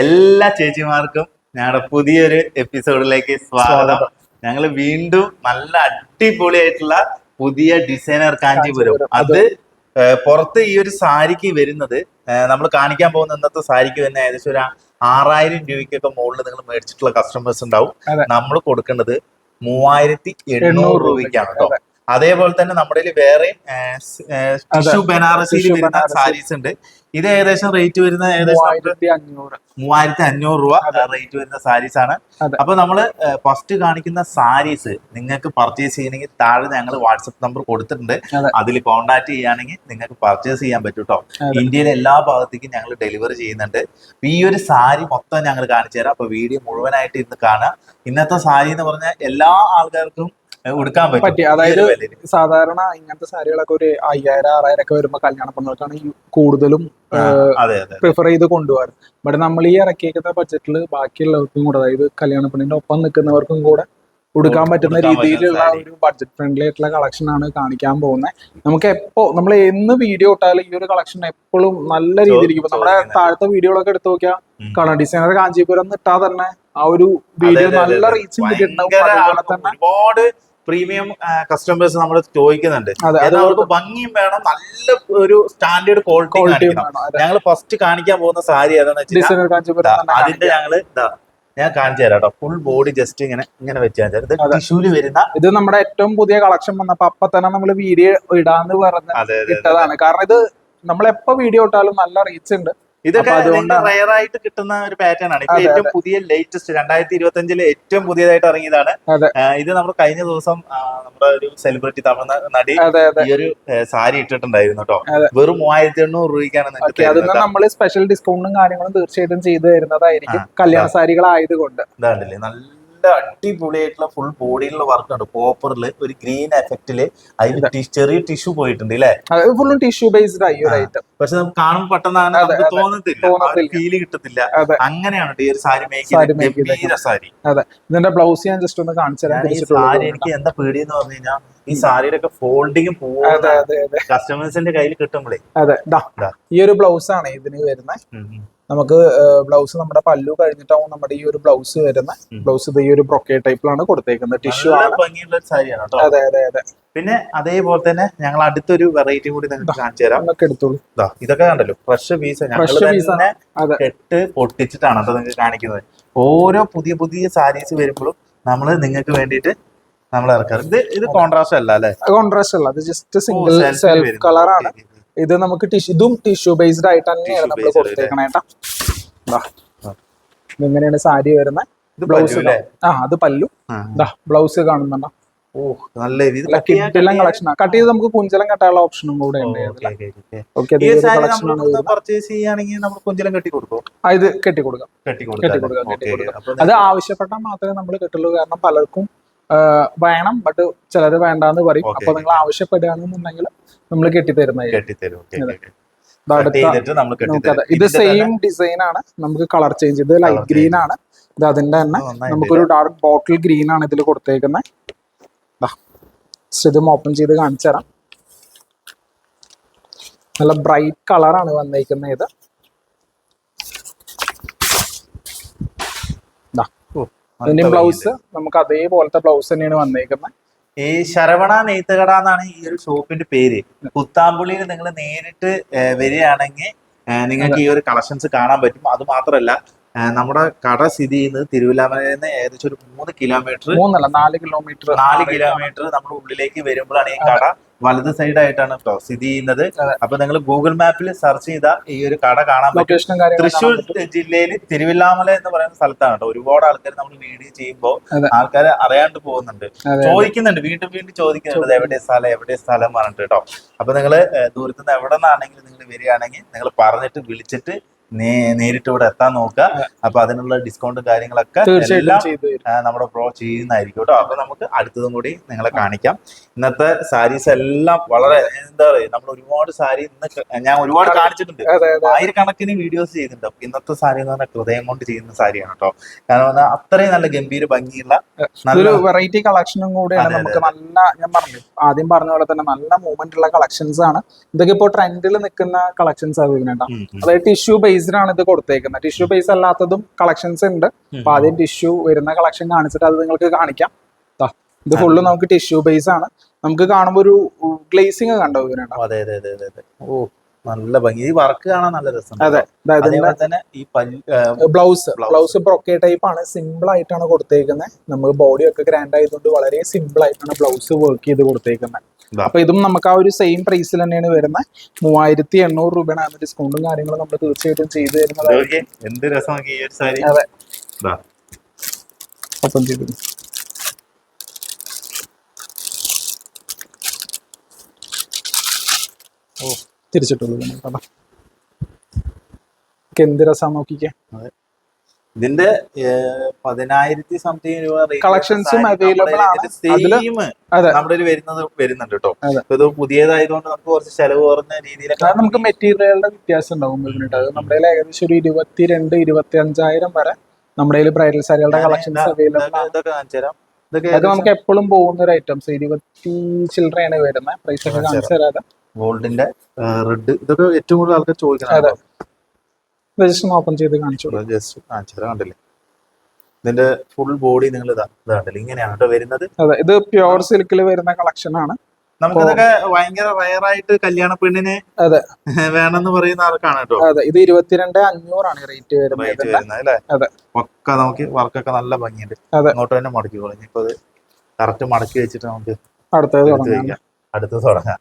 എല്ലാ ചേച്ചിമാർക്കും ഞങ്ങളുടെ പുതിയൊരു എപ്പിസോഡിലേക്ക് സ്വാഗതം. ഞങ്ങൾ വീണ്ടും നല്ല അടിപൊളിയായിട്ടുള്ള പുതിയ ഡിസൈനർ കാഞ്ചീപുരം. അത് പുറത്ത് ഈ ഒരു സാരിക്ക് വരുന്നത് നമ്മൾ കാണിക്കാൻ പോകുന്ന ഇന്നത്തെ സാരിക്ക് തന്നെ ഏകദേശം ഒരു ആറായിരം രൂപയ്ക്കൊക്കെ മുകളിൽ നിങ്ങൾ മേടിച്ചിട്ടുള്ള കസ്റ്റമേഴ്സ് ഉണ്ടാവും. നമ്മൾ കൊടുക്കേണ്ടത് മൂവായിരത്തി എണ്ണൂറ് രൂപയ്ക്കാണ് കേട്ടോ. അതേപോലെ തന്നെ നമ്മുടെ വേറെയും ടിഷ്യൂ ബനാറസിയിൽ വരുന്ന സാരീസ് ഉണ്ട്. ഇത് ഏകദേശം റേറ്റ് വരുന്ന ഏകദേശം മൂവായിരത്തി അഞ്ഞൂറ് രൂപ റേറ്റ് വരുന്ന സാരീസ് ആണ്. അപ്പൊ നമ്മൾ ഫസ്റ്റ് കാണിക്കുന്ന സാരീസ് നിങ്ങൾക്ക് പർച്ചേസ് ചെയ്യണമെങ്കിൽ താഴെ ഞങ്ങൾ വാട്സപ്പ് നമ്പർ കൊടുത്തിട്ടുണ്ട്. അതിൽ കോൺടാക്ട് ചെയ്യുകയാണെങ്കിൽ നിങ്ങൾക്ക് പർച്ചേസ് ചെയ്യാൻ പറ്റും കേട്ടോ ഇന്ത്യയിലെ എല്ലാ ഭാഗത്തേക്കും ഞങ്ങൾ ഡെലിവറി ചെയ്യുന്നുണ്ട്. ഈ ഒരു സാരി മൊത്തം ഞങ്ങൾ കാണിച്ചു തരാം. അപ്പൊ വീഡിയോ മുഴുവനായിട്ട് ഇന്ന് കാണാം. ഇന്നത്തെ സാരി എന്ന് പറഞ്ഞാൽ എല്ലാ ആൾക്കാർക്കും ഉടുക്കാൻ പറ്റും. അതായത് സാധാരണ ഇങ്ങനത്തെ സാരികളൊക്കെ ഒരു അയ്യായിരം ആറായിരം ഒക്കെ വരുമ്പോ കല്യാണ പെണ്ണുകൾക്കാണ് കൂടുതലും പ്രിഫർ ചെയ്ത് കൊണ്ടുപോകാറ്. ബട്ട് നമ്മൾ ഈ ഇറക്കിയേക്കുന്ന ബഡ്ജറ്റിൽ ബാക്കിയുള്ളവർക്കും കൂടെ അതായത് കല്യാണ പെണ്ണിന്റെ ഒപ്പം നിൽക്കുന്നവർക്കും കൂടെ കൊടുക്കാൻ പറ്റുന്ന രീതിയിലുള്ള ഒരു ബഡ്ജറ്റ് ഫ്രണ്ട്ലി ആയിട്ടുള്ള കളക്ഷൻ ആണ് കാണിക്കാൻ പോകുന്നത് നമുക്ക് എപ്പോ നമ്മൾ എന്ന് വീഡിയോ ഇട്ടാലും ഈ ഒരു കളക്ഷൻ എപ്പോഴും നല്ല രീതിയിൽ ഇരിക്കും. ഇപ്പൊ നമ്മുടെ. താഴത്തെ വീഡിയോകളൊക്കെ എടുത്തു നോക്കിയാൽ. കാണാം. ഡിസൈനർ കാഞ്ചീപുരം ഇട്ടാ ഇട്ടാൽ തന്നെ ആ ഒരു വീഡിയോ നല്ല റീച്ച് കിട്ടിയിട്ടുണ്ടാവും അതുപോലെ തന്നെ പ്രീമിയം കസ്റ്റമേഴ്സ് നമ്മൾ ചോദിക്കുന്നുണ്ട്. അവർക്ക് ഭംഗിയും വേണം നല്ല ഒരു സ്റ്റാൻഡേർഡ് ക്വാളിറ്റി ഞങ്ങൾ ഫസ്റ്റ് കാണിക്കാൻ പോകുന്ന സാരി ഏതാണെന്ന് വെച്ചാൽ അതിന്റെ ഞങ്ങൾ ഞാൻ കാണിച്ചു തരാം കേട്ടോ ഫുൾ ബോഡി ജസ്റ്റ് ഇങ്ങനെ ഇങ്ങനെ വെച്ചാൽ. ഇത് ടിഷ്യൂൽ വരുന്ന ഇത് നമ്മുടെ ഏറ്റവും പുതിയ കളക്ഷൻ വന്നപ്പോ അപ്പൊ തന്നെ നമ്മൾ വീഡിയോ ഇടാന്ന് പറഞ്ഞ് ഇട്ടതാണ്. കാരണം ഇത് നമ്മളെപ്പോ വീഡിയോ ഇട്ടാലും നല്ല റീച്ച് ഉണ്ട്. ഇതൊക്കെ റയർ ആയിട്ട് കിട്ടുന്ന ഒരു പാറ്റേൺ ആണ്. ഇപ്പൊ ഏറ്റവും പുതിയ ലേറ്റസ്റ്റ് രണ്ടായിരത്തി ഇരുപത്തി അഞ്ചിലെ ഏറ്റവും പുതിയതായിട്ട് ഇറങ്ങിയതാണ്. ഇത് നമ്മൾ കഴിഞ്ഞ ദിവസം നമ്മുടെ ഒരു സെലിബ്രിറ്റി തമിഴ് നടി ഈ ഒരു സാരി ഇട്ടിട്ടുണ്ടായിരുന്നു കേട്ടോ. വെറും മൂവായിരത്തി എണ്ണൂറ് രൂപയ്ക്കാണ് നമ്മൾ സ്പെഷ്യൽ ഡിസ്കൗണ്ടും കാര്യങ്ങളും തീർച്ചയായിട്ടും ചെയ്തു തരുന്നതായിരിക്കും കല്യാണ സാരികളായതുകൊണ്ട്. ഇതാണ്ടില്ലേ നല്ല അടിപൊളിയായിട്ടുള്ള ഫുൾ ബോഡിയിലുള്ള വർക്ക് ഉണ്ട്. കോപ്പറിൽ ഒരു ഗ്രീൻ എഫക്റ്റിൽ അതിന് ചെറിയ ടിഷ്യൂ പോയിട്ടുണ്ട് അല്ലേ ഫുള്ളും ടിഷ്യൂ ബേസ്ഡ് ആയി ഒരു ഐറ്റം പക്ഷെ നമുക്ക് കാണുമ്പോൾ പെട്ടെന്ന് അങ്ങനെ നമുക്ക് തോന്നത്തില്ല. ഫീൽ കിട്ടത്തില്ല. അങ്ങനെയാണ് ഈ ഒരു സാരി മേക്കിംഗ് സാരി അതെ. ഇതിന്റെ ബ്ലൗസ് ഞാൻ ജസ്റ്റ് ഒന്ന് കാണിച്ചു സാരി എനിക്ക് എന്താ പേടി എന്ന് പറഞ്ഞു കഴിഞ്ഞാൽ ഈ സാരിയുടെ ഒക്കെ ഫോൾഡിങ് കസ്റ്റമേഴ്സിന്റെ കയ്യിൽ കിട്ടുമ്പോഴേ അതെ. ഈ ഒരു ബ്ലൗസ് ആണ് ഇതിന് വരുന്നത് നമുക്ക് ബ്ലൗസ് നമ്മുടെ പല്ലു കഴിഞ്ഞിട്ടാവും നമ്മുടെ ഈ ഒരു ബ്ലൗസ് വരുന്ന ബ്ലൗസ് ഇത് ഈ ഒരു ബ്രൊക്കേ ടൈപ്പിലാണ് കൊടുത്തേക്കുന്നത്. ടിഷ്യൂ ആണ്. അതെ അതെ അതെ. പിന്നെ അതേപോലെ തന്നെ ഞങ്ങൾ അടുത്തൊരു വെറൈറ്റി കൂടി നിങ്ങൾക്ക് കാണിച്ചു തരാം. എടുത്തോളൂ. ഇതൊക്കെ കണ്ടല്ലോ ഫ്രഷ് പീസ് കെട്ട് പൊട്ടിച്ചിട്ടാണ് കേട്ടോ നിങ്ങൾക്ക് കാണിക്കുന്നത്. ഓരോ പുതിയ പുതിയ സാരീസ് വരുമ്പോഴും നമ്മൾ നിങ്ങൾക്ക് വേണ്ടിയിട്ട് നമ്മൾ ഇറക്കാറ്. ഇത് ഇത് കോൺട്രാസ്റ്റ് അല്ല അല്ലെ? കോൺട്രാസ്റ്റ് അല്ല. അത് ജസ്റ്റ് സിംഗിൾ സെൽഫ് കളർ ആണ്. ഇത് നമുക്ക് ടിഷ്യൂ ഇതും ടിഷ്യൂ ബേസ്ഡ് ആയിട്ട് തന്നെയാണ് നമ്മൾ കൊടുത്തേക്കണേട്ടാ. ഇങ്ങനെയാണ് സാരി വരുന്നത് ബ്ലൗസ് ആ അത് പല്ലു. ബ്ലൗസ് കാണുന്നുണ്ടോ? ഓ നല്ല കളക്ഷൻ. കട്ട് ചെയ്ത് നമുക്ക് കുഞ്ചലം കെട്ടാനുള്ള ഓപ്ഷനും കൂടെ ഉണ്ട് പർച്ചേസ് ചെയ്യുകയാണെങ്കിൽ നമ്മൾ കുഞ്ചലം കെട്ടി കൊടുക്കും ഇത് കെട്ടി കൊടുക്കാം കെട്ടി കൊടുക്കാം, അത് ആവശ്യപ്പെട്ടാൽ മാത്രമേ നമ്മൾ കെട്ടുള്ളൂ. കാരണം പലർക്കും വേണം ബട്ട് ചിലര് വേണ്ടാന്ന് പറയും. അപ്പൊ നിങ്ങൾ ആവശ്യപ്പെടുകയാണെന്നുണ്ടെങ്കിൽ നമ്മൾ കെട്ടിത്തരുന്നതായിരിക്കും കെട്ടിത്തരും. Okay, അതെ. okay, okay. ഇത് സെയിം ഡിസൈൻ ആണ്. നമുക്ക് കളർ ചേഞ്ച് ഇത് ലൈറ്റ് ഗ്രീൻ ആണ്. ഇത് അതിന്റെ തന്നെ. നമുക്കൊരു ഡാർക്ക് ബോട്ടിൽ ഗ്രീൻ ആണ് ഇതിൽ കൊടുത്തേക്കുന്നത് ഇത് ഓപ്പൺ ചെയ്ത് കാണിച്ചു തരാം. നല്ല ബ്രൈറ്റ് കളറാണ് വന്നേക്കുന്നത് ഇത് ദാ. നല്ല ബ്ലൗസ് നമുക്ക് അതേപോലത്തെ ബ്ലൗസ് തന്നെയാണ് വന്നേക്കുന്നത് ഈ ശരവണ നെയ്ത്തുകട എന്നാണ് ഈ ഒരു ഷോപ്പിന്റെ പേര്. കുത്താമ്പുള്ളിയിൽ നിങ്ങൾ നേരിട്ട് വരികയാണെങ്കിൽ നിങ്ങൾക്ക് ഈ ഒരു കളക്ഷൻസ് കാണാൻ പറ്റും. അത് മാത്രമല്ല നമ്മുടെ കട സ്ഥിതി ചെയ്യുന്നത് തിരുവല്ലാമലയിൽ നിന്ന് ഏകദേശം ഒരു മൂന്ന് കിലോമീറ്റർ മൂന്നല്ല നാല് കിലോമീറ്റർ നാല് കിലോമീറ്റർ നമ്മുടെ ഉള്ളിലേക്ക് വരുമ്പോഴാണ് ഈ കട. വലത് സൈഡായിട്ടാണ് കേട്ടോ സ്ഥിതി ചെയ്യുന്നത്. അപ്പൊ നിങ്ങൾ ഗൂഗിൾ മാപ്പിൽ സെർച്ച് ചെയ്താൽ ഈ ഒരു കട കാണാൻ പറ്റും. തൃശ്ശൂർ ജില്ലയിൽ തിരുവില്ലാമല എന്ന് പറയുന്ന സ്ഥലത്താണ് കേട്ടോ ഒരുപാട് ആൾക്കാർ നമ്മൾ വീഡിയോ ചെയ്യുമ്പോൾ ആൾക്കാരെ ആൾക്കാർ അറിയാണ്ട് പോകുന്നുണ്ട്. ചോദിക്കുന്നുണ്ട്. വീണ്ടും വീണ്ടും ചോദിക്കുന്നുണ്ട്. എവിടെ സ്ഥലം എവിടെ സ്ഥലം പറഞ്ഞിട്ട് കേട്ടോ അപ്പൊ നിങ്ങൾ ദൂരത്തുനിന്ന് എവിടെ നിന്നാണെങ്കിലും നിങ്ങൾ വരികയാണെങ്കിൽ നിങ്ങൾ പറഞ്ഞിട്ട് വിളിച്ചിട്ട് നേരിട്ട് ഇവിടെ എത്താൻ നോക്കുക. അപ്പൊ അതിനുള്ള ഡിസ്കൗണ്ടും കാര്യങ്ങളൊക്കെ എല്ലാം നമ്മുടെ പ്രോ ചെയ്യുന്നതായിരിക്കും കേട്ടോ. അപ്പൊ നമുക്ക് അടുത്തതും കൂടി നിങ്ങളെ കാണിക്കാം. ഇന്നത്തെ സാരീസ് എല്ലാം വളരെ എന്താ പറയുക നമ്മൾ ഒരുപാട് സാരി ഇന്ന് ഞാൻ ഒരുപാട് കാണിച്ചിട്ടുണ്ട്. ആയിരക്കണക്കിന് വീഡിയോസ് ചെയ്തിട്ടുണ്ട് ഇന്നത്തെ സാരി എന്ന് പറഞ്ഞാൽ ഹൃദയം കൊണ്ട് ചെയ്യുന്ന സാരിയാണ് കേട്ടോ. കാരണം പറഞ്ഞാൽ അത്രയും നല്ല ഗംഭീര ഭംഗിയുള്ള നല്ല വെറൈറ്റി കളക്ഷനും കൂടെയാണ്. നമുക്ക് നല്ല ഞാൻ പറഞ്ഞു ആദ്യം പറഞ്ഞ പോലെ തന്നെ നല്ല മൂവ്മെന്റ് ഉള്ള കളക്ഷൻസ് ആണ്. ഇതൊക്കെ ഇപ്പോൾ ട്രെൻഡിൽ നിൽക്കുന്ന കളക്ഷൻസ് ആണ് ഇതിനുണ്ടാവും. അതായത് ടിഷ്യൂ ബേസ്ഡ് ബേസ്ഡ് ആണ് ഇത് കൊടുത്തേക്കുന്നത്. ടിഷ്യൂ ബേസ് അല്ലാത്തതും കളക്ഷൻസ് ഉണ്ട്. അപ്പൊ ആദ്യം ടിഷ്യൂ വരുന്ന കളക്ഷൻ കാണിച്ചിട്ട് അത് നിങ്ങൾക്ക് കാണിക്കാം. ഇത് ഫുള്ള് നമുക്ക് ടിഷ്യൂ ബേസ് ആണ്. നമുക്ക് കാണുമ്പോൾ ഒരു ഗ്ലേസിംഗ് കണ്ടോ അതെ അതെ അതെ അതെ ഓ നല്ല ഭംഗി. ഈ വർക്ക് കാണാൻ നല്ല രസം അതെ അതേപോലെ തന്നെ ഈ ബ്ലൗസ് ബ്ലൗസ് ബ്രോക്കെ ടൈപ്പ് ആണ്. സിമ്പിൾ ആയിട്ടാണ് കൊടുത്തേക്കുന്നത്. നമുക്ക് ബോഡി ഒക്കെ ഗ്രാൻഡ് ആയതുകൊണ്ട് വളരെ സിമ്പിൾ ആയിട്ടാണ് ബ്ലൗസ് വർക്ക് ചെയ്ത് കൊടുത്തേക്കുന്നത്. അപ്പൊ ഇതും നമുക്ക് ആ ഒരു സെയിം പ്രൈസിൽ തന്നെയാണ് വരുന്നത് മൂവായിരത്തി എണ്ണൂറ് രൂപയാണ് അതിന് ഡിസ്കൗണ്ടും കാര്യങ്ങളും നമ്മൾ തീർച്ചയായിട്ടും ചെയ്തു തരുന്നത്. എന്ത് അതെ. ചെയ്തു തിരിച്ചിട്ടുള്ളൂ കേട്ടോ. എന്ത് രസം നോക്കിക്കേ. ഇതിന്റെ പതിനായിരത്തി സംതിങ് രൂപ കളക്ഷൻസും നമ്മുടെ ആണ്. നമ്മുടെ കയ്യിൽ വരുന്നത് വരുന്നുണ്ട് കേട്ടോ ഇത് പുതിയതായതുകൊണ്ട് നമുക്ക് കുറച്ച് ചെലവ് കുറഞ്ഞ രീതിയിലൊക്കെ നമുക്ക് മെറ്റീരിയലുകളുടെ വ്യത്യാസം ഉണ്ടാവും അത് നമ്മുടെ ഏകദേശം ഒരു ഇരുപത്തിരണ്ട് ഇരുപത്തി അഞ്ചായിരം വരെ നമ്മുടെ ബ്രൈഡൽ സാരികളുടെ കളക്ഷൻസ് അവൈലബിൾ ഇതൊക്കെ ആണ്. ഇതൊക്കെ കാണിച്ചു തരാം. ഇതൊക്കെ നമുക്ക് എപ്പോഴും പോകുന്ന ഒരു ഐറ്റംസ് ഇരുപത്തി ആണ് വരുന്നത്. പ്രൈസ് ഒക്കെ കാണിച്ചു തരാതെ. ഗോൾഡിന്റെ റെഡ് ഇതൊക്കെ ഏറ്റവും കൂടുതൽ ആൾക്കാർ. ചോദിക്കുന്നത് ജസ്റ്റ് ഒന്ന് ഓപ്പൺ ചെയ്ത് കാണിച്ചു ജസ്റ്റ് കാണിച്ചു കണ്ടില്ലേ? ഇതിന്റെ ഫുൾ ബോഡി നിങ്ങൾ ഇതാ ഇത് കണ്ടില്ലേ? ഇങ്ങനെയാണ് കേട്ടോ വരുന്നത്. അതെ ഇത് പ്യുവർ സിൽക്കിൽ വരുന്ന കളക്ഷൻ ആണ്. നമുക്കിതൊക്കെ ഭയങ്കര റയർ ആയിട്ട് കല്യാണ പെണ്ണിനെ അതെ. വേണമെന്ന് പറയുന്ന ആൾക്കാണ് കേട്ടോ. അതെ ഇത് ഇരുപത്തിരണ്ട് അഞ്ഞൂറാണ് റേറ്റ് വരുന്നത്. അതെ. ഒക്കെ നമുക്ക് വർക്കൊക്കെ നല്ല ഭംഗിയുണ്ട്. ഇങ്ങോട്ട് അങ്ങോട്ട് തന്നെ മടക്കിക്കോളും ഇനിയിപ്പോ അത് കറക്റ്റ് മടക്കി വെച്ചിട്ട് നമുക്ക് അടുത്തത് തുടങ്ങാം. വെക്കാം. തുടങ്ങാം.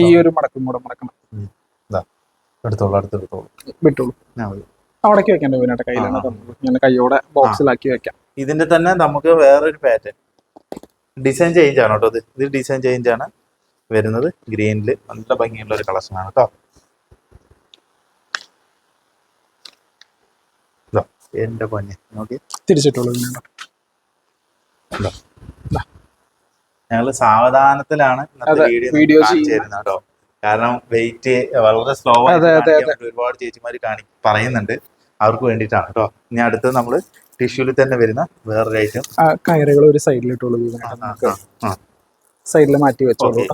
ഈ ഒരു മടക്കും കൂടെ മടക്കണം. എടുത്തോളൂ അടുത്തെടുത്തോളൂ. വിട്ടോളൂ. അവിടേക്ക് വെക്കണ്ട വീണാട്ടെ കയ്യിലാണ് ഞാൻ കൈയോടെ ബോക്സിലാക്കി വെക്കാം. ഇതിന്റെ തന്നെ നമുക്ക് വേറൊരു പാറ്റേൺ ഡിസൈൻ ചേഞ്ച് ആണ് കേട്ടോ ഇത്. ഇത് ഡിസൈൻ ചേഞ്ച് ആണ് വരുന്നത്. ഗ്രീനിൽ നല്ല ഭംഗിയുള്ള ഒരു കളക്ഷൻ ആണ് കേട്ടോ. എന്റെ പൊന്നെ. നോക്കി തിരിച്ചിട്ടുള്ളൂ ഞങ്ങൾ സാവധാനത്തിലാണ് വീഡിയോ ചെയ്യുന്നത്. കേട്ടോ. കാരണം വെയിറ്റ് വളരെ സ്ലോ ആയിട്ട് ഒരുപാട് ചേച്ചിമാര് കാണി പറയുന്നുണ്ട്. അവർക്ക് വേണ്ടിയിട്ടാണ് കേട്ടോ. ഇനി അടുത്ത് നമ്മൾ ടിഷ്യൂൽ തന്നെ വരുന്ന വേറൊരു ഐറ്റം കയറുകൾ ഒരു നമുക്ക്. സൈഡിൽ മാറ്റി വെച്ചോളൂ.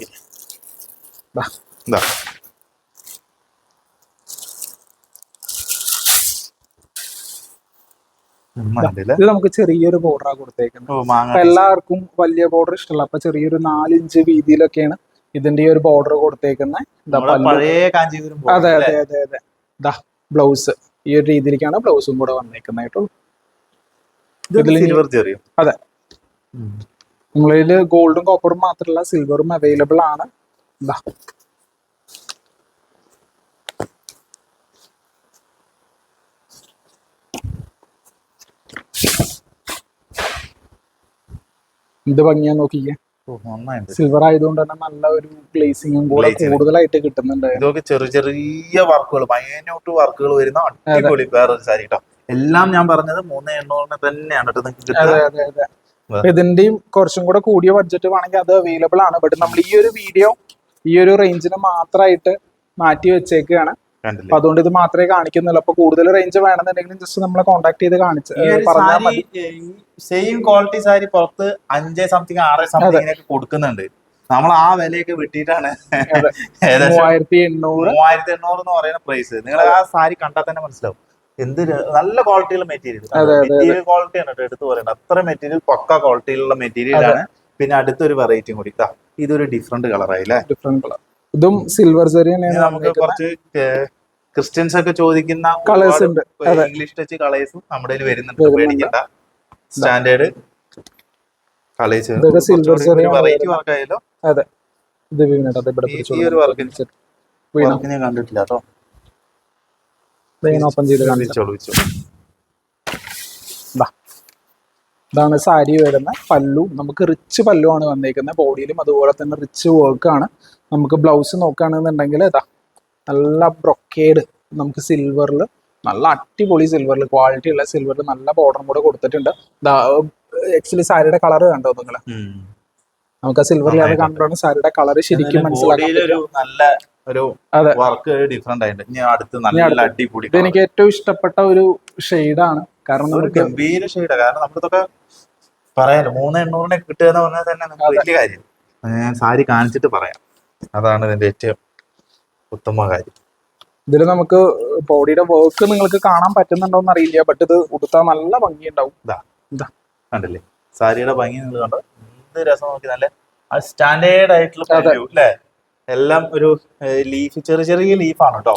ഇതാ നമുക്ക് ചെറിയൊരു ബോർഡറാ കൊടുത്തേക്കുന്നത്. എല്ലാവർക്കും വലിയ ബോർഡർ ഇഷ്ടമല്ല. അപ്പൊ ചെറിയൊരു നാലിഞ്ച് വീതിയിലൊക്കെയാണ് ഇതിന്റെ ഈ ഒരു ബോർഡർ കൊടുത്തേക്കുന്ന അതെ അതെ അതെ അതെ. ദാ ബ്ലൗസ് ഈ ഒരു രീതിയിലേക്കാണ് ബ്ലൗസും കൂടെ വന്നേക്കുന്നതായിട്ടുള്ളൂ. അതെ. നമ്മളിൽ ഗോൾഡും കോപ്പറും മാത്രമല്ല സിൽവറും അവൈലബിൾ ആണ്. ദാ ഇത് ഭംഗിയാ നോക്കിക്കേ. സിൽവർ ആയതുകൊണ്ട് തന്നെ നല്ല ഒരു പ്ലേസിംഗും കൂടെ കൂടുതലായിട്ട് കിട്ടുന്നുണ്ട് ഇതൊക്കെ ചെറിയ ചെറിയ വർക്കുകൾ മൈന്യൂട്ട് വർക്കുകൾ വരുന്ന അടിപൊളി വേറൊരു സാരി കേട്ടോ എല്ലാം ഞാൻ പറഞ്ഞത് മൂന്ന് എണ്ണൂറിന് തന്നെയാണ് കേട്ടോ നിങ്ങൾക്ക് ഇതിന്റെയും കുറച്ചും കൂടെ കൂടിയ ബഡ്ജറ്റ് വേണമെങ്കിൽ അത് അവൈലബിൾ ആണ്. ബട്ട് നമ്മൾ ഈ ഒരു വീഡിയോ ഈ ഒരു റേഞ്ചിന് മാത്രമായിട്ട് മാറ്റി വെച്ചേക്കാണ്. കണ്ടില്ലേ അപ്പൊ അതുകൊണ്ട് ഇത് മാത്രമേ കാണിക്കുന്നുള്ളൂ. അപ്പൊ കൂടുതൽ റേഞ്ച് വേണമെന്നുണ്ടെങ്കിലും ജസ്റ്റ് നമ്മളെ കോൺടാക്ട് ചെയ്ത് കാണിച്ച് പറഞ്ഞാൽ സാരി മതി. സെയിം ക്വാളിറ്റി സാരി പുറത്ത് അഞ്ച് സംതിങ് ആറ് സംതിങ്ങിനൊക്കെ കൊടുക്കുന്നുണ്ട്. നമ്മൾ ആ വിലയൊക്കെ. ഏകദേശം മൂവായിരത്തി എണ്ണൂറ്. മൂവായിരത്തി എണ്ണൂറ് എന്ന് പറയുന്ന പ്രൈസ് നിങ്ങൾ ആ സാരി കണ്ടാൽ തന്നെ മനസ്സിലാവും. എന്ത് നല്ല ക്വാളിറ്റിയുള്ള മെറ്റീരിയൽ. മെറ്റീരിയൽ ക്വാളിറ്റി ആണ് എടുത്ത് പറയുന്നത് അത്ര മെറ്റീരിയൽ പക്ക ക്വാളിറ്റിയിലുള്ള മെറ്റീരിയൽ ആണ്. പിന്നെ അടുത്തൊരു വെറൈറ്റിയും കൂടി. ഇതാ ഇതൊരു ഡിഫറെന്റ് കളർ ആയില്ലേ ഡിഫറെന്റ് കളർ ഇതും സിൽവർ സെറിയാണ് നമുക്ക് കുറച്ച് ക്രിസ്ത്യൻസ് ഒക്കെ ചോദിക്കുന്ന കളേഴ്സ് ഉണ്ട്. ഇംഗ്ലീഷ് ടച്ച് കളേഴ്സും നമ്മുടെ വരുന്നുണ്ട്. പേടിക്കണ്ട. Standard colours variety. വർക്ക് ആയാലോ? അത്. ഈ- ഒരു വർക്ക് ഞാൻ കണ്ടിട്ടില്ല കേട്ടോ. ഓപ്പൺ ചെയ്ത് ഇതാണ് സാരി വരുന്ന പല്ലു. നമുക്ക് റിച്ച് പല്ലു ആണ് വന്നേക്കുന്നത് ബോഡിയിലും അതുപോലെ തന്നെ റിച്ച് വർക്ക് ആണ്. നമുക്ക് ബ്ലൗസ് നോക്കുകയാണെന്നുണ്ടെങ്കിൽ ഇതാ നല്ല ബ്രൊക്കേഡ് നമുക്ക് സിൽവറിൽ നല്ല അടിപൊളി സിൽവറിൽ ക്വാളിറ്റി ഉള്ള സിൽവറിൽ നല്ല ബോർഡറും കൂടെ കൊടുത്തിട്ടുണ്ട്. ആക്ച്വലി സാരിയുടെ കളർ കണ്ടോ നിങ്ങൾ നമുക്ക് ആ സിൽവറിൽ അത് നന്നായിട്ടുണ്ട്. കണ്ടോണ്ട് സാരിയുടെ കളർ ശരിക്കും മനസ്സിലാക്കാം എനിക്ക് ഏറ്റവും ഇഷ്ടപ്പെട്ട ഒരു ഷെയ്ഡാണ് കാരണം ഗംഭീര ഷെയ്ഡാണ് കാരണം നമ്മളിതൊക്കെ പറയാലോ മൂന്ന് എണ്ണൂറിനെ കിട്ടുക എന്ന് പറഞ്ഞാൽ തന്നെ വലിയ കാര്യം. ഞാൻ സാരി കാണിച്ചിട്ട് പറയാം. അതാണ് ഇതിന്റെ ഏറ്റവും ഉത്തമ കാര്യം ഇതിൽ നമുക്ക് ബോഡിയുടെ വർക്ക് നിങ്ങൾക്ക് കാണാൻ പറ്റുന്നുണ്ടോ എന്ന് അറിയില്ല ബട്ട് ഇത് ഉടുത്താൽ നല്ല ഭംഗിയുണ്ടാവും. ഇതാ ഇതാ കണ്ടില്ലേ? സാരിയുടെ ഭംഗി നിങ്ങൾ കണ്ടോ? എന്ത് രസം നോക്കി നല്ല സ്റ്റാൻഡേർഡ് ആയിട്ടുള്ള എല്ലാം ഒരു ലീഫ് ചെറിയ ചെറിയ ലീഫാണ് കേട്ടോ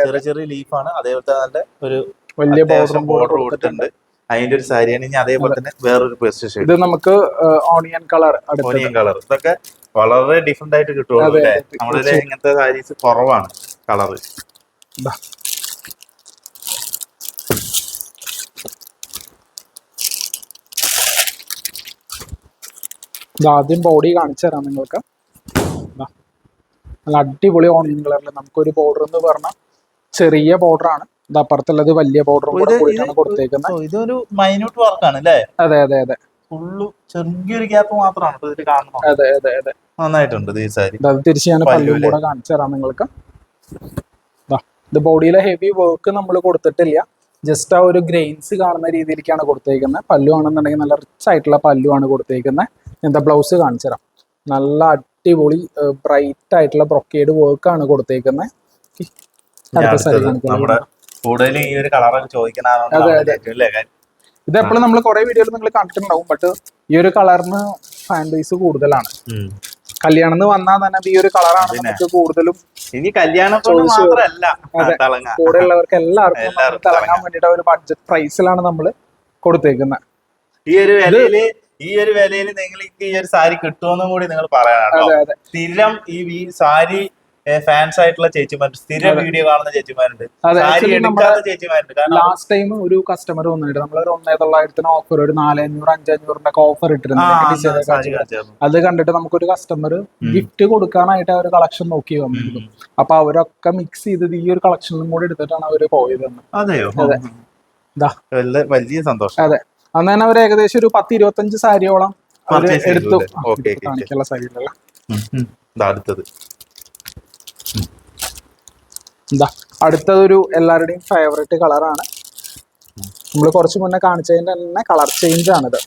ചെറിയ ചെറിയ ലീഫാണ് അതേപോലെ നല്ല ഒരു വലിയ ബോർഡർ ബോർഡർ കൊടുത്തിട്ടുണ്ട്. അതിന്റെ ഒരു സാരിയാണ് ഇനി അതേപോലെ തന്നെ വേറൊരു പേസ്റ്റ് ഷെയ്ഡ് ഇത് നമുക്ക് ഓണിയൻ കളർ ഓണിയൻ കളർ ഇതൊക്കെ വളരെ ഡിഫറെന്റ് ആയിട്ട് കിട്ടുള്ളൂ അല്ലേ? നമ്മളിലെ ഇങ്ങനത്തെ സാരീസ് കുറവാണ് കളറ് ആദ്യം ബോഡി കാണിച്ചു തരാം നിങ്ങൾക്ക്. നല്ല അടിപൊളി ഓണിയൻ കളറിൽ നമുക്കൊരു ബോർഡർ എന്ന് പറഞ്ഞാൽ ചെറിയ ബോർഡറാണ് ആണ്. ഇത് അപ്പുറത്തുള്ളത് വലിയ ബോർഡറും കൂടെ കൊടുത്തേക്കുന്നത്. ഇതൊരു മൈന്യൂട്ട് വർക്കാണ് അല്ലേ? അതെ അതെ അതെ. ഫുള്ള് ചെറിയൊരു ഗ്യാപ്പ് മാത്രമാണ് ഇതിൽ കാണുന്നത്. അതെ അതെ അതെ. നന്നായിട്ടുണ്ട് ഈ സാരി. തിരിച്ച് ഞാൻ പല്ലു? കൂടെ കാണിച്ചു തരാം നിങ്ങൾക്ക്. ഇത് ബോഡിയിലെ ഹെവി വർക്ക് നമ്മൾ കൊടുത്തിട്ടില്ല. ജസ്റ്റ് ആ ഒരു ഗ്രെയിൻസ് കാണുന്ന രീതിയിലേക്കാണ് കൊടുത്തേക്കുന്നത്. പല്ലു ആണെന്നുണ്ടെങ്കിൽ നല്ല റിച്ച് ആയിട്ടുള്ള പല്ലു ആണ് കൊടുത്തേക്കുന്നത്. എന്താ ബ്ലൗസ് കാണിച്ചു തരാം. നല്ല അടിപൊളി ബ്രൈറ്റ് ആയിട്ടുള്ള ബ്രൊക്കേഡ് വർക്ക് ആണ് കൊടുത്തേക്കുന്നത്. അടുത്ത സാരി കൂടുതലും ഈ ഒരു. ചോദിക്കണ അല്ലേ ഇത് എപ്പോഴും നമ്മൾ കുറെ വീഡിയോയിൽ നിങ്ങൾ കണ്ടിട്ടുണ്ടാവും ബട്ട് ഈ ഒരു കളറിന് ഫാൻ ബേസ് കൂടുതലാണ്. കല്യാണം എന്ന് വന്നാൽ തന്നെ ഈ ഒരു കളറാണ്. നമുക്ക് കൂടുതലും ഇനി കല്യാണം കൂടെ ഉള്ളവർക്ക് എല്ലാവർക്കും തിളങ്ങാൻ വേണ്ടിട്ട് ഒരു ബഡ്ജറ്റ് പ്രൈസിലാണ് നമ്മൾ കൊടുത്തേക്കുന്നത് ഈ ഒരു വിലയിൽ ഈ ഒരു വിലയിൽ നിങ്ങൾക്ക് ഈ ഒരു സാരി കിട്ടുമെന്നും കൂടി നിങ്ങൾ പറയണം അതെ സ്ഥിരം ഈ സാരി ഫാൻസ് ആയിട്ടുള്ള ചേച്ചിമാരുണ്ട്. സ്ഥിരം വീഡിയോ കാണുന്ന ചേച്ചിമാരുണ്ട്. ലാസ്റ്റ് ടൈം ഒരു കസ്റ്റമർ വന്നിട്ട് ഒരു ഒന്നേ തൊള്ളായിരത്തിന് ഓഫർ ഒരു നാലഞ്ഞൂറ് അഞ്ചഞ്ഞൂറിന്റെ ഒക്കെ ഓഫർ ഇട്ടിരുന്നു. അത് കണ്ടിട്ട് നമുക്കൊരു കസ്റ്റമർ ഗിഫ്റ്റ് കൊടുക്കാനായിട്ട് അവർ ഒരു കളക്ഷൻ നോക്കി വന്നിരുന്നു. അപ്പൊ അവരൊക്കെ മിക്സ് ചെയ്തത് ഈ ഒരു കളക്ഷനും കൂടി എടുത്തിട്ടാണ് അവർ പോയത് എന്ന്. അതെയോ? അതെ. വലിയ സന്തോഷം. അതെ. അന്ന് തന്നെ അവർ ഏകദേശം ഒരു പത്ത് ഇരുപത്തഞ്ച് സാരിയോളം എടുത്തു. കാണിക്കുള്ള സാരികളല്ല. അടുത്തത്. എന്താ അടുത്തതൊരു എല്ലാവരുടെയും ഫേവറേറ്റ് കളറാണ് നമ്മൾ കുറച്ച് മുന്നേ കാണിച്ചതിന്റെ തന്നെ കളർ ചേഞ്ച് ആണിത്.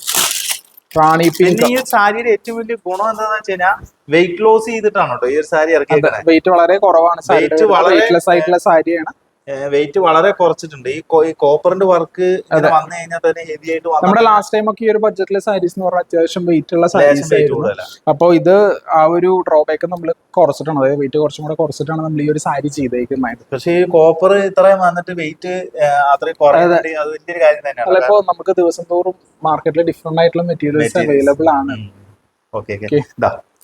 റാണി പിങ്ക് ഈ സാരിയുടെ ഏറ്റവും വലിയ ഗുണം എന്താണെന്ന് വെച്ച് കഴിഞ്ഞാൽ വെയിറ്റ് ലോസ് ചെയ്തിട്ടാണ് കേട്ടോ ഈ ഒരു സാരി ഇറക്കിയത് വെയിറ്റ് വളരെ കുറവാണ് Weight വളരെ- വെയിറ്റ്ലെസ് ആയിട്ടുള്ള സാരിയാണ്. വെയിറ്റ് വളരെ കുറച്ചിട്ടുണ്ട്. ഈ കോപ്പറിന്റെ വർക്ക് വന്നു കഴിഞ്ഞാൽ തന്നെ ഹെവി ആയിട്ട് നമ്മുടെ ലാസ്റ്റ് ടൈം ഒക്കെ ഈ ഒരു ബഡ്ജറ്റിലെ സാരീസ് എന്ന് പറഞ്ഞാൽ അത്യാവശ്യം വെയിറ്റ് ഉള്ള സാരീസ് അപ്പോൾ ഇത് ആ ഒരു ഡ്രോബാക്ക് നമ്മൾ കുറച്ചിട്ടാണ്. അതായത് വെയിറ്റ് കുറച്ചും കൂടെ കുറച്ചിട്ടാണ് നമ്മൾ ഈ ഒരു സാരി ചെയ്തേക്കുന്നത്. പക്ഷേ ഈ കോപ്പർ ഇത്രയും വന്നിട്ട് വെയിറ്റ് അത്രയും കുറയുന്നത് അത്. വലിയൊരു കാര്യം തന്നെയാണ്. അല്ല ഇപ്പോൾ നമുക്ക് ദിവസം തോറും മാർക്കറ്റിൽ ഡിഫറെന്റ് ആയിട്ടുള്ള മെറ്റീരിയൽസ്. അവൈലബിൾ ആണ്. ഓക്കെ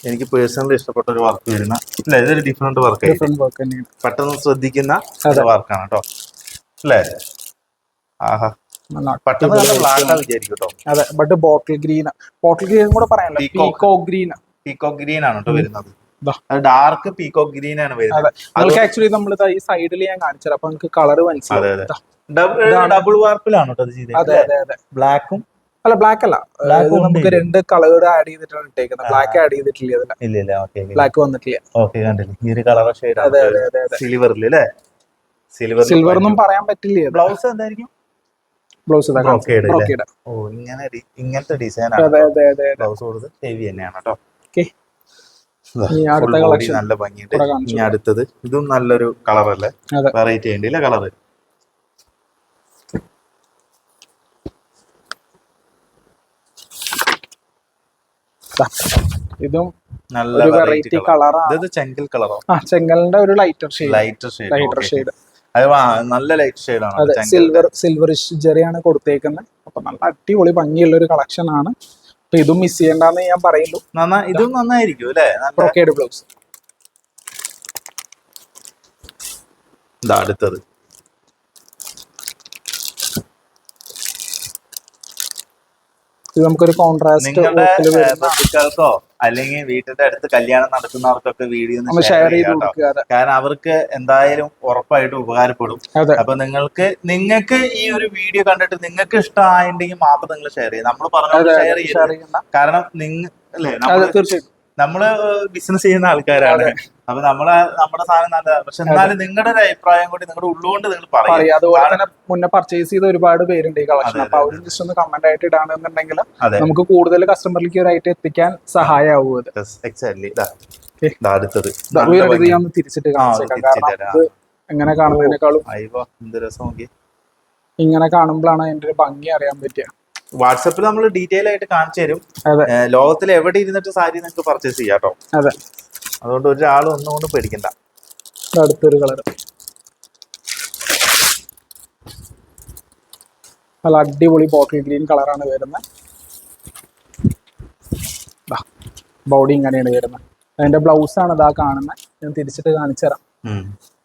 എനിക്ക് പേഴ്സണലി ഇഷ്ടപ്പെട്ട ഒരു വർക്ക് വരുന്ന അല്ല? ഇതൊരു ഡിഫറെന്റ് വർക്ക് ഡിഫറെന്റ് വർക്ക് തന്നെയാണ്. പെട്ടെന്ന് ശ്രദ്ധിക്കുന്ന വർക്കാണ് കേട്ടോ അല്ലേ? ആഹാ. അതെ but bottle green bottle green കൂടെ പറയാനല്ലോ Peacock. ഗ്രീൻ ഗ്രീൻ ആണ്. കേട്ടോ വരുന്നത്. ഡാർക്ക് പീകോ ഗ്രീൻ ആണ് വരുന്നത്. നിങ്ങൾക്ക് ആക്ച്വലി നമ്മൾ ഈ സൈഡിൽ ഞാൻ കാണിച്ചത് അപ്പൊ നിങ്ങൾക്ക് കളർ മനസ്സിലാവും. ഡബിൾ വാർപ്പിലാണ് കേട്ടോ ബ്ലാക്കും അല്ല ബ്ലാക്ക് അല്ല. നമുക്ക് രണ്ട് കളറുകൾ ആഡ് ചെയ്തിട്ടാണ് ഇട്ടേക്കുന്നത്. ബ്ലാക്ക് ആഡ് ചെയ്തിട്ടില്ല ബ്ലാക്ക് വന്നിട്ടില്ല. ഓക്കെ കണ്ടില്ലേ? ഈ ഒരു കളർ ഷെയ്ഡ് സിൽവറിൽ അല്ലേ? സിൽവർ സിൽവർ ഒന്നും പറയാൻ പറ്റില്ല ബ്ലൗസ് എന്തായിരിക്കും? ബ്ലൗസ് ഓ ഇങ്ങനെ ഇങ്ങനത്തെ ഡിസൈൻ ബ്ലൗസ് കൊടുത്ത് ഹെവി തന്നെയാണ് കേട്ടോ. അടുത്ത കളക്ഷൻ നല്ല ഭംഗിയുണ്ട് ഇനി അടുത്തത്. ഇതും നല്ലൊരു കളർ അല്ലേ? വെറൈറ്റി ഉണ്ട് ഇല്ല ഇതും നല്ല വെറൈറ്റി കളറാണ് ചെങ്കൽ കളറോ ആ ചെങ്കലിന്റെ ഒരു lighter shade lighter shade lighter shade നല്ല ലൈറ്റ് ഷെയ്ഡ് ആണ് അതെ സിൽവർ സിൽവറിഷ് ജെറിയാണ് കൊടുത്തേക്കുന്നത് അപ്പൊ നല്ല അടിപൊളി ഭംഗിയുള്ള ഒരു കളക്ഷൻ ആണ്. അപ്പൊ ഇതും മിസ് ചെയ്യണ്ടെന്ന് ഞാൻ പറയുള്ളൂ ഇതും നന്നായിരിക്കും അല്ലേ? ബ്രോക്കേഡ് ബ്ലൗസ് അടുത്തത്. ഇത് നമുക്കൊരു കോൺട്രാസ്റ്റ് ബന്ധുക്കൾക്കോ അല്ലെങ്കിൽ വീട്ടിന്റെ അടുത്ത് കല്യാണം നടത്തുന്നവർക്കൊക്കെ വീഡിയോ ഷെയർ ചെയ്ത് കാരണം അവർക്ക് എന്തായാലും ഉറപ്പായിട്ടും ഉപകാരപ്പെടും. അപ്പൊ നിങ്ങൾക്ക് നിങ്ങൾക്ക് ഈ ഒരു വീഡിയോ കണ്ടിട്ട് നിങ്ങൾക്ക് ഇഷ്ടമായിട്ടുണ്ടെങ്കിൽ മാത്രം നിങ്ങൾ ഷെയർ ചെയ്യും നമ്മൾ പറഞ്ഞ ഷെയർ ചെയ്യണം കാരണം നിങ്ങൾ അല്ലേ നമ്മൾ ബിസിനസ് ചെയ്യുന്ന ആൾക്കാരാണ്. അപ്പൊ നമ്മളെ നമ്മുടെ സാധനം നല്ല പക്ഷെ എന്നാലും നിങ്ങളുടെ ഒരു അഭിപ്രായം കൂടി നിങ്ങളുടെ ഉള്ളുകൊണ്ട് നിങ്ങൾ പറയും. അതുപോലെ തന്നെ മുന്നേ പർച്ചേസ് ചെയ്ത ഒരുപാട് പേരുണ്ട് ഈ കളക്ഷൻ അപ്പൊ അവരും ജസ്റ്റ് ഒന്ന് കമന്റ് ആയിട്ട് ഇടാണെന്നുണ്ടെങ്കിൽ നമുക്ക് കൂടുതൽ കസ്റ്റമറിലേക്ക് ഒരു ഐറ്റം എത്തിക്കാൻ സഹായമാവും എക്സാക്ട്ലി. അടുത്തത്. തിരിച്ചിട്ട് എങ്ങനെ കാണുന്നതിനേക്കാളും ഇങ്ങനെ കാണുമ്പോഴാണ് അതിന്റെ ഒരു ഭംഗി അറിയാൻ പറ്റുക. വാട്സപ്പിൽ നമ്മൾ ഡീറ്റെയിൽ ആയിട്ട് കാണിച്ചു തരും. ലോകത്തിൽ എവിടെ ഇരുന്നിട്ട് സാരി നിങ്ങൾക്ക് പർച്ചേസ് ചെയ്യാം കേട്ടോ അതെ. അതുകൊണ്ട് ഒരാളും ഒന്നും കൊണ്ട് പേടിക്കണ്ട. അടുത്തൊരു കളർ. നല്ല അടിപൊളി ബോട്ടിൽ ഗ്രീൻ കളറാണ് വരുന്നത് ബോഡി ഇങ്ങനെയാണ് വരുന്നത് അതിന്റെ ബ്ലൗസ് ആണ് ഇതാ കാണുന്നത് ഞാൻ തിരിച്ചിട്ട് കാണിച്ചു തരാം.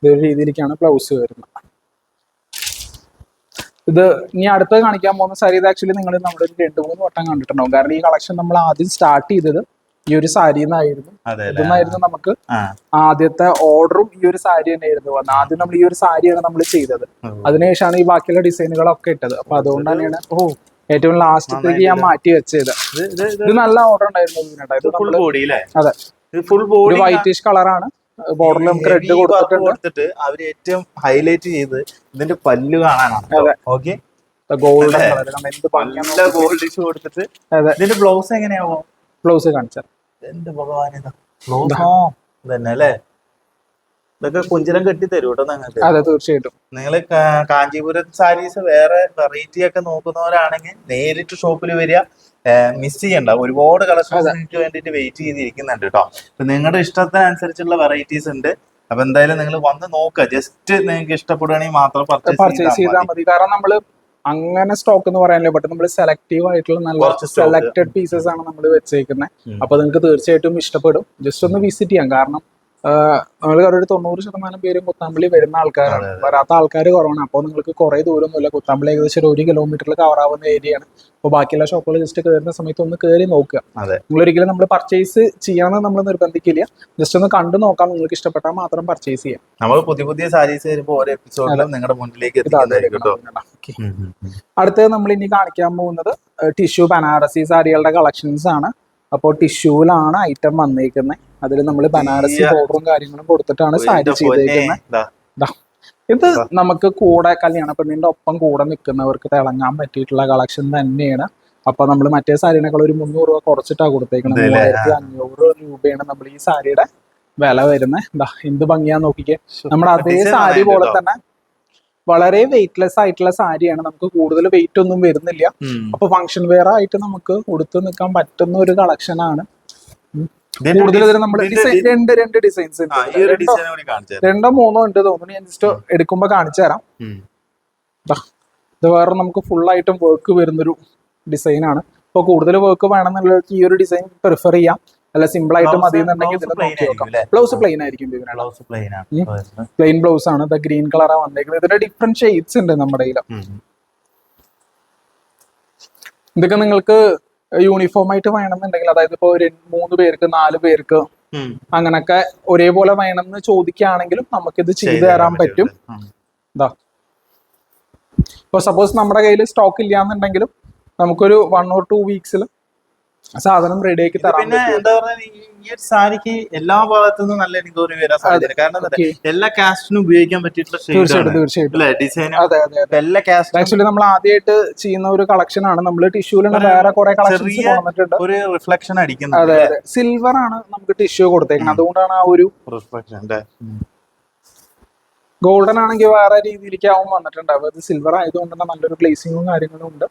ഇതൊരു രീതിയിലേക്കാണ് ബ്ലൗസ് വരുന്നത് ഇത് ഇനി അടുത്ത് കാണിക്കാൻ പോകുന്ന സാരി ഇത് ആക്ച്വലി നിങ്ങൾ നമ്മൾ രണ്ട് മൂന്ന് വട്ടം കണ്ടിട്ടുണ്ടാവും. കാരണം ഈ കളക്ഷൻ നമ്മൾ ആദ്യം സ്റ്റാർട്ട് ചെയ്തത് ഈ ഒരു സാരി നിന്നായിരുന്നു ഇതെന്നായിരുന്നു നമുക്ക് ആദ്യത്തെ ഓർഡറും ഈ ഒരു സാരി തന്നെയായിരുന്നു വന്നത്. ആദ്യം നമ്മൾ ഈ ഒരു സാരിയാണ് നമ്മൾ ചെയ്തത്. അതിനുശേഷമാണ് ഈ ബാക്കിയുള്ള ഡിസൈനുകളൊക്കെ ഇട്ടത്. അപ്പൊ അതുകൊണ്ട് തന്നെയാണ് ഓ. ഏറ്റവും ലാസ്റ്റത്തേക്ക് ഞാൻ മാറ്റി വെച്ചത്. ഇത് നല്ല ഓർഡർ ഉണ്ടായിരുന്നു അതെ. ഒരു ബോഡി വൈറ്റിഷ് കളറാണ് ബോർഡറിൽ നമുക്ക് റെഡ് കൊടുത്തിട്ടുണ്ട്. കൊടുത്തിട്ട് അവർ ഏറ്റവും ഹൈലൈറ്റ് ചെയ്ത് ഇതിന്റെ പല്ല് കാണാനാണ്. ഓക്കെ? ഗോൾഡ് ഗോൾഡ് കൊടുത്തിട്ട് ഇതിന്റെ ബ്ലൗസ് എങ്ങനെയാവോ? ബ്ലൗസ് കാണിച്ചത് ഇതാ. ബ്ലൗസോ തന്നെ അല്ലേ? ഇതൊക്കെ കുഞ്ചിരം കെട്ടി തരും കേട്ടോ നിങ്ങൾക്ക് അതെ തീർച്ചയായിട്ടും. നിങ്ങൾ കാഞ്ചീപുരം സാരീസ് വേറെ വെറൈറ്റി ഒക്കെ നോക്കുന്നവരാണെങ്കിൽ നേരിട്ട് ഷോപ്പിൽ വരിക. മിസ് ചെയ്യണ്ട. ഒരുപാട് കളക്ഷൻസ് നിങ്ങൾക്ക് വേണ്ടിയിട്ട് വെയിറ്റ് ചെയ്തിരിക്കുന്നുണ്ട് കേട്ടോ അപ്പൊ നിങ്ങളുടെ ഇഷ്ടത്തിനനുസരിച്ചുള്ള വെറൈറ്റീസ് ഉണ്ട്. അപ്പൊ എന്തായാലും നിങ്ങൾ വന്ന് നോക്കുക ജസ്റ്റ് നിങ്ങൾക്ക് ഇഷ്ടപ്പെടുകയാണെങ്കിൽ മാത്രം പർച്ചേസ് പർച്ചേസ് ചെയ്താൽ മതി. കാരണം നമ്മൾ അങ്ങനെ സ്റ്റോക്ക് എന്ന് പറയാനില്ല. ബട്ട് നമ്മൾ സെലക്റ്റീവ് ആയിട്ടുള്ള നല്ല കുറച്ച് സെലക്ടഡ് പീസസ് ആണ് നമ്മൾ വെച്ചേക്കുന്നത്. അപ്പൊ നിങ്ങൾക്ക് തീർച്ചയായിട്ടും ഇഷ്ടപ്പെടും. ജസ്റ്റ് ഒന്ന് വിസിറ്റ് ചെയ്യാം. കാരണം നമ്മൾ ഒരു തൊണ്ണൂറ് ശതമാനം പേരും കുത്താമ്പള്ളി വരുന്ന ആൾക്കാരാണ്. വരാത്ത ആൾക്കാർ കുറവാണ്. അപ്പോൾ നിങ്ങൾക്ക് കുറേ ദൂരമൊന്നുമില്ല. കുത്താമ്പള്ളി ഏകദേശം ഒരു കിലോമീറ്ററിൽ കവർ ആവുന്ന ഏരിയയാണ് അപ്പോൾ ബാക്കിയുള്ള ഷോപ്പുകൾ ജസ്റ്റ് കയറുന്ന സമയത്ത് ഒന്ന് കയറി നോക്കുക. നിങ്ങൾ ഒരിക്കലും നമ്മൾ പർച്ചേസ് ചെയ്യാമെന്ന് നമ്മൾ നിർബന്ധിക്കില്ല. ജസ്റ്റ് ഒന്ന് കണ്ടു നോക്കാം. നിങ്ങൾക്ക് ഇഷ്ടപ്പെട്ടാൽ മാത്രം പർച്ചേസ് ചെയ്യാം. നമ്മൾ പുതിയ പുതിയ സാരീസ് വരുമ്പോൾ ഓരോ എപ്പിസോഡിലും നിങ്ങളുടെ മുന്നിലേക്ക്. അടുത്തത് നമ്മൾ ഇനി കാണിക്കാൻ പോകുന്നത് ടിഷ്യൂ ബനാറസി സാരികളുടെ കളക്ഷൻസ് ആണ്. അപ്പോൾ ടിഷ്യൂലാണ് ഐറ്റം വന്നേക്കുന്നത് അതിൽ നമ്മൾ ബനാറസി ബോർഡറും കാര്യങ്ങളും കൊടുത്തിട്ടാണ് സാരി ചെയ്തേക്കുന്നത്. ഇത് നമുക്ക് കൂടെ കല്യാണ പെണ്ണിന്റെ ഒപ്പം കൂടെ നിൽക്കുന്നവർക്ക് തിളങ്ങാൻ പറ്റിയിട്ടുള്ള കളക്ഷൻ തന്നെയാണ്. അപ്പൊ നമ്മൾ മറ്റേ സാരിനേക്കാൾ ഒരു മുന്നൂറ് രൂപ കുറച്ചിട്ടാ കൊടുത്തേക്കണം? മൂവായിരത്തി അഞ്ഞൂറ് രൂപയാണ് നമ്മൾ ഈ സാരിയുടെ വില വരുന്നത് എന്താ എന്ത് ഭംഗിയാ നോക്കിക്കേ. നമ്മുടെ അതേ സാരി പോലെ തന്നെ വളരെ വെയിറ്റ്ലെസ് ആയിട്ടുള്ള സാരിയാണ്. നമുക്ക് കൂടുതൽ വെയിറ്റ് ഒന്നും വരുന്നില്ല. അപ്പൊ ഫംഗ്ഷൻ വെയർ ആയിട്ട് നമുക്ക് ഉടുത്ത് നിൽക്കാൻ പറ്റുന്ന ഒരു കളക്ഷൻ ആണ്. കൂടുതൽ നമ്മൾ രണ്ട് രണ്ട് ഡിസൈൻസ്. രണ്ടോ മൂന്നോ ഉണ്ട് തോന്നുന്നു. ഞാൻ ജസ്റ്റ് എടുക്കുമ്പോ കാണിച്ചു തരാം ഇത് വേറെ നമുക്ക് ഫുൾ ആയിട്ടും വർക്ക് വരുന്നൊരു ഡിസൈൻ ആണ്. ഇപ്പൊ കൂടുതൽ വർക്ക് വേണമെന്നുള്ളവർക്ക് ഈ ഒരു ഡിസൈൻ പ്രിഫർ ചെയ്യാം. അല്ല സിമ്പിൾ ആയിട്ട് മതി എന്നുണ്ടെങ്കിൽ ഇതിൽ നോക്കി നോക്കാം? ബ്ലൗസ് പ്ലെയിൻ ആയിരിക്കും ബ്ലൗസ് പ്ലെയിൻ ബ്ലൗസ് ആണ്. ഇത് ഗ്രീൻ കളറാണ് വന്നേക്കുന്നത്. ഇതിന്റെ ഡിഫറെന്റ് ഷെയ്ഡ്സ് ഉണ്ട് നമ്മുടെ. ഇതൊക്കെ നിങ്ങൾക്ക് യൂണിഫോം ആയിട്ട് വേണമെന്നുണ്ടെങ്കിൽ അതായത് ഇപ്പൊ ഒരു മൂന്ന് പേർക്ക് നാല് പേർക്ക്. അങ്ങനൊക്കെ ഒരേപോലെ വേണമെന്ന് ചോദിക്കുകയാണെങ്കിലും നമുക്കിത് ചെയ്തു തരാൻ പറ്റും. എന്താ ഇതാ ഇപ്പോൾ സപ്പോസ് നമ്മുടെ കയ്യിൽ സ്റ്റോക്ക് ഇല്ലാന്നുണ്ടെങ്കിലും നമുക്കൊരു വൺ ഓർ ടു വീക്സിൽ സാധനം റെഡി ആക്കി തരാം പിന്നെ എന്താ പറയുക ഈ ഒരു സാരിക്ക് എല്ലാ ഭാഗത്തു നിന്നും നല്ല എനിക്ക് തോന്നി വരാൻ സാധ്യത കാരണം എല്ലാ കാസ്റ്റിനും ഉപയോഗിക്കാൻ പറ്റിയിട്ടുള്ള തീർച്ചയായിട്ടും തീർച്ചയായിട്ടും. അല്ലെ? ഡിസൈൻ അതെ അതെ എല്ലാ കാസ്റ്റ് ആക്ച്വലി നമ്മൾ ആദ്യമായിട്ട് ചെയ്യുന്ന ഒരു കളക്ഷൻ ആണ്. നമ്മൾ ടിഷ്യൂലുള്ള വേറെ കുറെ കളക്ഷൻസ് കൊണ്ടുവന്നിട്ടുണ്ട്. വന്നിട്ടുണ്ട് ഒരു റിഫ്ലക്ഷൻ അടിക്കുന്നത് അടിക്കുന്നുണ്ട് അതെ സിൽവർ ആണ് നമുക്ക് ടിഷ്യൂ കൊടുത്തേക്കുന്നത്. അതുകൊണ്ടാണ് ആ ഒരു റിഫ്ലക്ഷൻ ഗോൾഡൻ ആണെങ്കിൽ വേറെ രീതിയിലേക്ക് ആവും വന്നിട്ടുണ്ടാവും അത് സിൽവർ ആയതുകൊണ്ട് തന്നെ നല്ലൊരു പ്ലേസിങ്ങും കാര്യങ്ങളും ഉണ്ട്.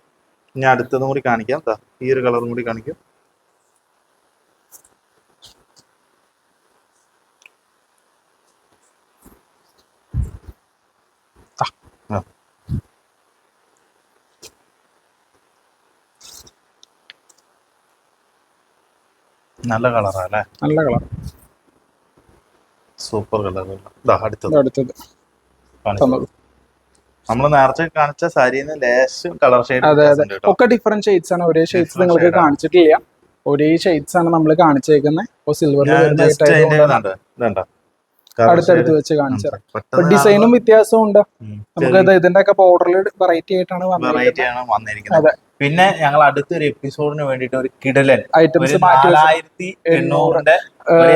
ഞാൻ അടുത്തതും കൂടി കാണിക്കാം. ദാ, ഈ ഒരു കളറും കൂടി കാണിക്കും. നല്ല കളറാ അല്ലേ? നല്ല കളർ. Super colour. അടുത്തത്. അടുത്തത്. നമ്മൾ നേരത്തെ കാണിച്ച സാരിന്ന് ലേശം കളർ ഷെയ്ഡ് അതെ അതെ. ഒക്കെ ഡിഫറെന്റ് ഷെയ്ഡ്സ് ആണ്. ഒരേ ഷെയ്ഡ്സ് നിങ്ങൾക്ക്. കാണിച്ചിട്ടില്ല. ഒരേ ഷെയ്ഡ്സ് ആണ് നമ്മൾ കാണിച്ചേക്കുന്നത് ഇപ്പോൾ സിൽവർ അടുത്തടുത്ത് വെച്ച് കാണിച്ചു ഡിസൈനും വ്യത്യാസവും ഉണ്ട് നമുക്ക് ഇത് ഇതിന്റെ ഒക്കെ ബോർഡറിൽ വെറൈറ്റി ആയിട്ടാണ് വന്നിരിക്കുന്നത്. അതെ. പിന്നെ ഞങ്ങൾ അടുത്തൊരു എപ്പിസോഡിന് വേണ്ടിട്ട് ഒരു കിടലൻ. ഐറ്റംസ് നാലായിരത്തി എണ്ണൂറിന്റെ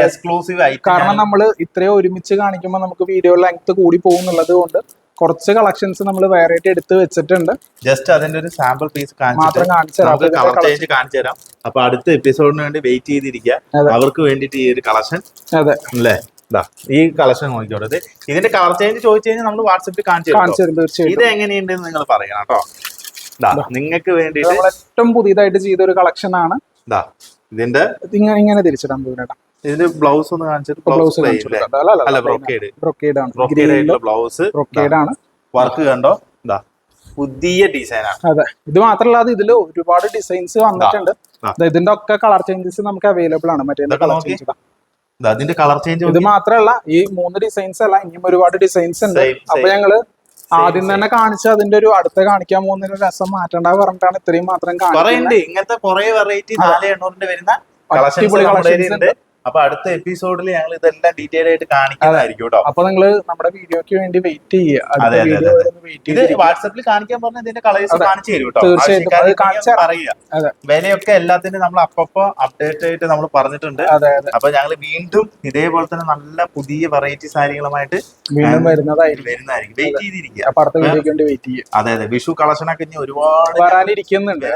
എക്സ്ക്ലൂസീവ് കാരണം ഐറ്റം നമ്മൾ ഇത്രയും ഒരുമിച്ച് കാണിക്കുമ്പോൾ നമുക്ക് വീഡിയോ ലെങ്ത് കൂടി പോകുന്നുള്ളത് കൊണ്ട് കുറച്ച് കളക്ഷൻസ് നമ്മൾ വേറെ ആയിട്ട് എടുത്ത് വെച്ചിട്ടുണ്ട്. ജസ്റ്റ് അതിന്റെ ഒരു സാമ്പിൾ പീസ് മാത്രം കാണിച്ചു. നമുക്ക് അപ്പൊ കളർ ഇതിന്റെ ചേഞ്ച് കാണിച്ചു തരാം. അപ്പൊ അടുത്ത എപ്പിസോഡിന് വേണ്ടി വെയിറ്റ് ചെയ്തിരിക്കുക. അവർക്ക് വേണ്ടിട്ട് ഈ ഒരു കളക്ഷൻ അതെ. അല്ലേ? ഈ കളക്ഷൻ നോക്കിക്കോട്ടെ. ഇതിന്റെ കളർ ചേഞ്ച് ചോദിച്ചു കഴിഞ്ഞാൽ നമ്മൾ വാട്സപ്പിൽ കാണിച്ചു തരും ഇത് എങ്ങനെയുണ്ടെന്ന് നിങ്ങൾ പറയണം കേട്ടോ. നിങ്ങൾക്ക് വേണ്ടി ഏറ്റവും പുതിയതായിട്ട് ചെയ്ത ഒരു കളക്ഷൻ ആണ് ഇതിന്റെ ഇങ്ങനെ ഇങ്ങനെ തിരിച്ചിടാൻ പോകുന്നേട്ടാ ഇതിന്റെ ബ്ലൗസ് ഒന്ന് കാണിച്ചിട്ട് ബ്ലൗസ് ബ്ലൗസ് അല്ല, ബ്രൊക്കേഡ് ബ്രൊക്കേഡ് ആണ്. ബ്രോക്കേഡ് ആയിട്ടുള്ള ബ്ലൗസ് ബ്രൊക്കേഡ് ആണ്. വർക്ക് കണ്ടോ? ഇതാ പുതിയ ഡിസൈനാണ് അതെ. ഇത് മാത്രമല്ല ഇതിൽ ഒരുപാട് ഡിസൈൻസ് വന്നിട്ടുണ്ട്. ഇതിന്റെ ഒക്കെ കളർ ചേഞ്ചസ് നമുക്ക് അവൈലബിൾ ആണ്. മറ്റേ കളർ ചേഞ്ച് ഇതാ. ഇതിന്റെ കളർ ചേഞ്ച് ഇത് മാത്രമല്ല ഈ മൂന്ന് ഡിസൈൻസ് അല്ല ഇനിയും ഒരുപാട് ഡിസൈൻസ് ഉണ്ട്. അപ്പൊ ഞങ്ങൾ ആദ്യം തന്നെ കാണിച്ച അതിന്റെ ഒരു അടുത്ത കാണിക്കാൻ പോകുന്ന രസം മാറ്റണ്ട പറഞ്ഞിട്ടാണ് ഇത്രയും മാത്രം കാണിക്കുന്നത്. ഇങ്ങനത്തെ കുറെ വെറൈറ്റി നാല് എണ്ണൂറിന്റെ വരുന്ന അടിപൊളി ഉണ്ട്. അപ്പൊ അടുത്ത എപ്പിസോഡിൽ ഞങ്ങൾ ഇതെല്ലാം ഡീറ്റെയിൽ ആയിട്ട് കാണിക്കുന്നതായിരിക്കും കേട്ടോ. അപ്പൊ നിങ്ങൾ നമ്മുടെ വീഡിയോക്ക് വേണ്ടി വെയിറ്റ് ചെയ്യുക ഇത് വാട്സപ്പിൽ കാണിക്കാൻ പറഞ്ഞ ഇതിന്റെ കളേഴ്സ് കാണിച്ചു തരും കേട്ടോ. പറയുക വിലയൊക്കെ എല്ലാത്തിനും നമ്മൾ അപ്പപ്പോ അപ്ഡേറ്റ് ആയിട്ട് നമ്മൾ പറഞ്ഞിട്ടുണ്ട്. അപ്പൊ ഞങ്ങൾ വീണ്ടും ഇതേപോലെ തന്നെ നല്ല പുതിയ വെറൈറ്റി സാരികളുമായിട്ട് വീണ്ടും വരുന്നതായിരിക്കും. വരുന്നതായിരിക്കും. വെയിറ്റ് ചെയ്തിരിക്കുക. അതെ അതെ. വിഷു കളക്ഷൻ ഒക്കെ ഇനി ഒരുപാട് വരാനിരിക്കുന്നുണ്ട്.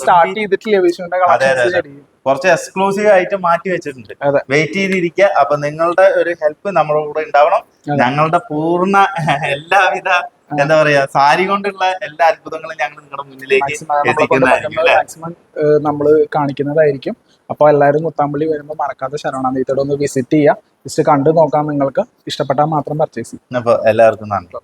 സ്റ്റാർട്ട് ചെയ്തിട്ടില്ല വിഷുവിന്റെ അതെ. കുറച്ച് എക്സ്ക്ലൂസീവ് ആയിട്ട് മാറ്റി വെച്ചിട്ടുണ്ട്. വെയിറ്റ് ചെയ്തിരിക്കുക അപ്പൊ നിങ്ങളുടെ ഒരു ഹെൽപ്പ് നമ്മുടെ കൂടെ ഉണ്ടാവണം. ഞങ്ങളുടെ പൂർണ എല്ലാവിധ എന്താ പറയാ സാരി കൊണ്ടുള്ള എല്ലാ അത്ഭുതങ്ങളും ഞങ്ങൾ നിങ്ങളുടെ മുന്നിലേക്ക് മാക്സിമം നമ്മൾ കാണിക്കുന്നതായിരിക്കും. അപ്പൊ എല്ലാവരും മുത്താമ്പള്ളി വരുമ്പോൾ മറക്കാതെ ശരവണ നെയ്ത്തോടെ ഒന്ന് വിസിറ്റ് ചെയ്യുക ജസ്റ്റ് കണ്ടു നോക്കാം നിങ്ങൾക്ക്. ഇഷ്ടപ്പെട്ടാൽ മാത്രം പർച്ചേസ് ചെയ്യും. അപ്പൊ എല്ലാവർക്കും നന്ദി.